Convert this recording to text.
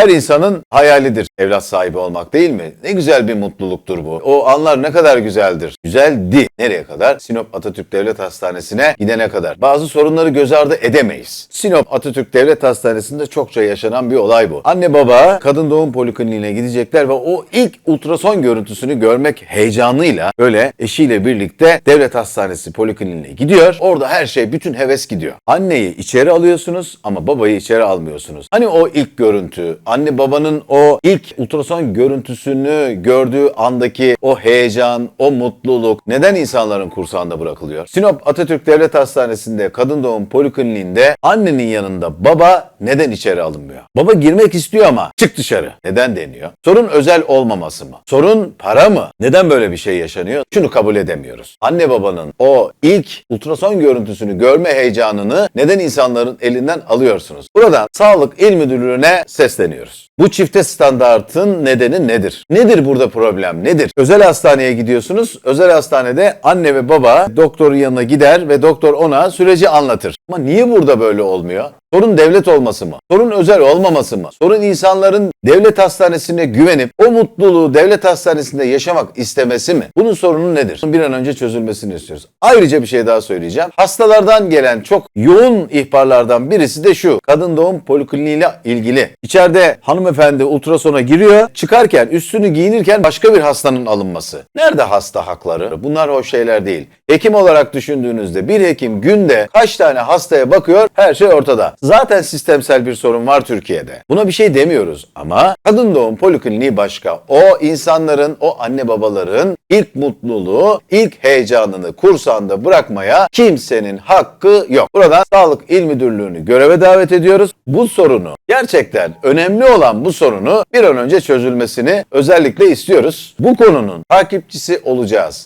Her insanın hayalidir evlat sahibi olmak değil mi? Ne güzel bir mutluluktur bu. O anlar ne kadar güzeldir. Güzeldi. Nereye kadar? Sinop Atatürk Devlet Hastanesi'ne gidene kadar. Bazı sorunları göz ardı edemeyiz. Sinop Atatürk Devlet Hastanesi'nde çokça yaşanan bir olay bu. Anne baba kadın doğum polikliniğine gidecekler ve o ilk ultrason görüntüsünü görmek heyecanıyla böyle eşiyle birlikte devlet hastanesi polikliniğine gidiyor. Orada her şey bütün heves gidiyor. Anneyi içeri alıyorsunuz ama babayı içeri almıyorsunuz. Hani o ilk görüntü, anne babanın o ilk ultrason görüntüsünü gördüğü andaki o heyecan, o mutluluk neden insanların kursağında bırakılıyor? Sinop Atatürk Devlet Hastanesi'nde kadın doğum polikliniğinde annenin yanında baba neden içeri alınmıyor? Baba girmek istiyor ama çık dışarı. Neden deniyor? Sorun özel olmaması mı? Sorun para mı? Neden böyle bir şey yaşanıyor? Şunu kabul edemiyoruz. Anne babanın o ilk ultrason görüntüsünü görme heyecanını neden insanların elinden alıyorsunuz? Buradan Sağlık İl Müdürlüğü'ne sesleniyoruz. Bu çifte standartın nedeni nedir? Nedir burada problem? Nedir? Özel hastaneye gidiyorsunuz. Özel hastanede anne ve baba doktorun yanına gider ve doktor ona süreci anlatır. Ama niye burada böyle olmuyor? Sorun devlet olması mı? Sorun özel olmaması mı? Sorun insanların devlet hastanesine güvenip o mutluluğu devlet hastanesinde yaşamak istemesi mi? Bunun sorunu nedir? Bir an önce çözülmesini istiyoruz. Ayrıca bir şey daha söyleyeceğim. Hastalardan gelen çok yoğun ihbarlardan birisi de şu. Kadın doğum polikliniğiyle ilgili. İçeride hanımefendi ultrasona giriyor. Çıkarken üstünü giyinirken başka bir hastanın alınması. Nerede hasta hakları? Bunlar o şeyler değil. Hekim olarak düşündüğünüzde bir hekim günde kaç tane hastaya bakıyor? Her şey ortada. Zaten sistemsel bir sorun var Türkiye'de. Buna bir şey demiyoruz ama kadın doğum polikliniği başka. O insanların, o anne babaların ilk mutluluğu, ilk heyecanını kursağında bırakmaya kimsenin hakkı yok. Buradan Sağlık İl Müdürlüğü'nü göreve davet ediyoruz. Bu sorunu gerçekten önemli olan bu sorunu bir an önce çözülmesini özellikle istiyoruz. Bu konunun takipçisi olacağız.